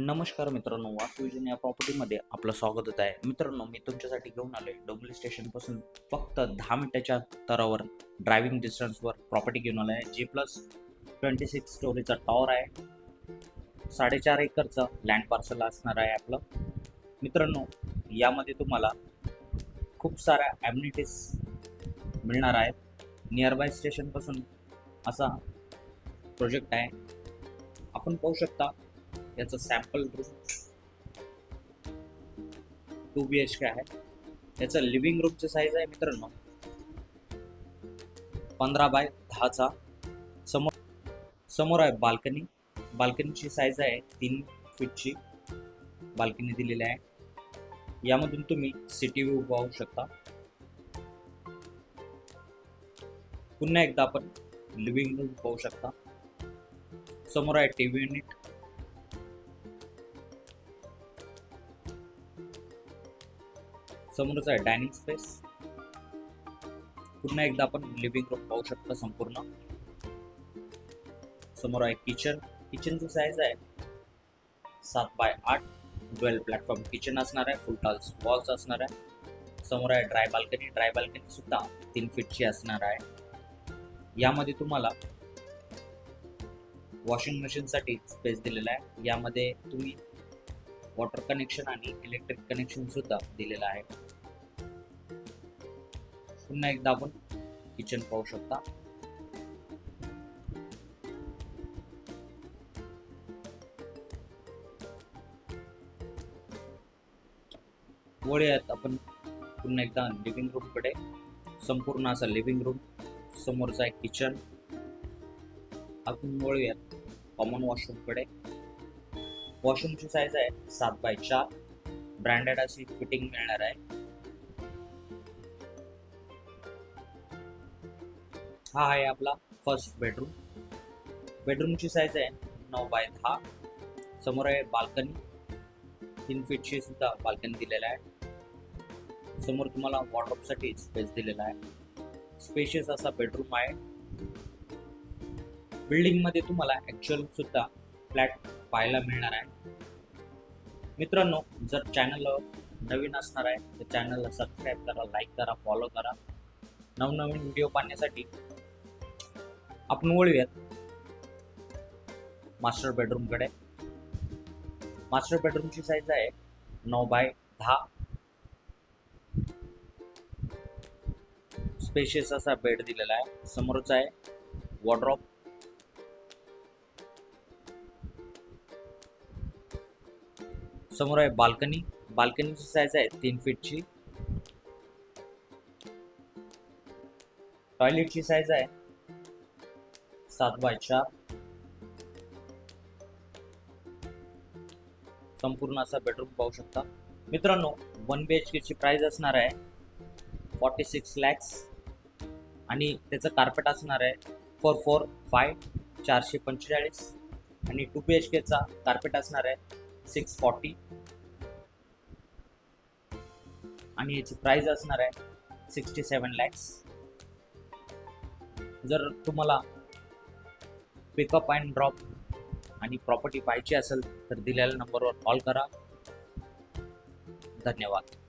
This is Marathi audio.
नमस्कार मित्रांनो वास्तुविजन या प्रॉपर्टीमध्ये आपलं स्वागत होत आहे. मित्रांनो मी तुमच्यासाठी घेऊन आलो आहे डोंबली स्टेशनपासून फक्त दहा मिनिटाच्या अंतरावर ड्रायव्हिंग डिस्टन्सवर प्रॉपर्टी घेऊन आलो आहे जी प्लस ट्वेंटी सिक्स स्टोरीचा टॉवर आहे. साडेचार एकरचं लँड पार्सल असणार आहे आपलं. मित्रांनो यामध्ये तुम्हाला खूप साऱ्या ॲम्युनिटीज मिळणार आहेत. नियरबाय स्टेशनपासून असा प्रोजेक्ट आहे. आपण पाहू शकता याचं sample room two B H K आहे. याचं लिव्हिंग रूमचं साईज आहे मित्रांनो. पंधरा बाय दहाचा. समोर समोर आहे बाल्कनी बाल्कनीची साईज आहे तीन फीटची बाल्कनी दिलेली आहे. यामधून तुम्ही सिटी व्ह्यू पाहू शकता. पुन्हा एकदा आपण लिव्हिंग रूम पाहू शकता. समोर आहे टी व्ही युनिट समोरच आहे डायनिंग स्पेस. पुन्हा एकदा आपण लिव्हिंग रूम पाहू शकता संपूर्ण. समोर आहे किचन किचनची साईज आहे सात बाय आठ. ट्वेल्व प्लॅटफॉर्म किचन असणार आहे. फुल टॉल्स वॉल्स असणार आहे. समोर आहे ड्राय बाल्कनी ड्राय बाल्कनी सुद्धा तीन फीटची असणार आहे. यामध्ये तुम्हाला वॉशिंग मशीनसाठी स्पेस दिलेला आहे. यामध्ये तुम्ही वॉटर कनेक्शन आणि इलेक्ट्रिक कनेक्शन सुद्धा दिलेलं आहे. पुन्हा एकदा आपण किचन पाहू शकता. वळूयात आपण पुन्हा एकदा लिव्हिंग रूमकडे. संपूर्ण असा लिव्हिंग रूम समोरचा एक किचन आपण वळूयात कॉमन वॉशरूमकडे. वॉशरूमची साईज आहे सात बाय चार. ब्रँडेड अशी फिटिंग मिळणार आहे. हा आहे आपला फर्स्ट बेडरूम बेडरूमची साईज आहे नऊ बाय दहा. समोर आहे बाल्कनी तीन फीटची सुद्धा बाल्कनी दिलेला आहे. समोर तुम्हाला वॉर्डरोबसाठी स्पेस दिलेला आहे. स्पेशियस असा बेडरूम आहे. बिल्डिंगमध्ये तुम्हाला ॲक्च्युअल सुद्धा फ्लॅट पाहायला मिळणार आहे. मित्रांनो जर चॅनल नवीन असणार आहे तर चॅनलला सबस्क्राईब करा लाईक करा फॉलो करा. नवनवीन व्हिडिओ पाहण्यासाठी आपण वळूयात. मास्टर बेडरूमकडे मास्टर बेडरूमची साईज आहे नऊ बाय दहा. स्पेशियस असा बेड दिलेला आहे. समोरच आहे वॉर्ड्रॉप समोर आहे बाल्कनी. बाल्कनीची साईज आहे तीन फीटची टॉयलेटची साईज आहे. सात बाय चार. संपूर्ण असा बेडरूम पाहू शकता. मित्रांनो वन बी एच केची प्राईज असणार आहे फॉर्टी सिक्स लॅक्स आणि त्याचं कार्पेट असणार आहे फोर फोर फाय चारशे पंचेचाळीस. आणि टू बी एच केचा कार्पेट असणार आहे सिक्स फॉर्टी आणि याची प्राइस असणार आहे सिक्स्टी सेवन लॅक्स जर तुम्हाला पिकअप अँड ड्रॉप आणि प्रॉपर्टी पाहिजे असेल तर दिलेल्या नंबरवर कॉल करा. धन्यवाद.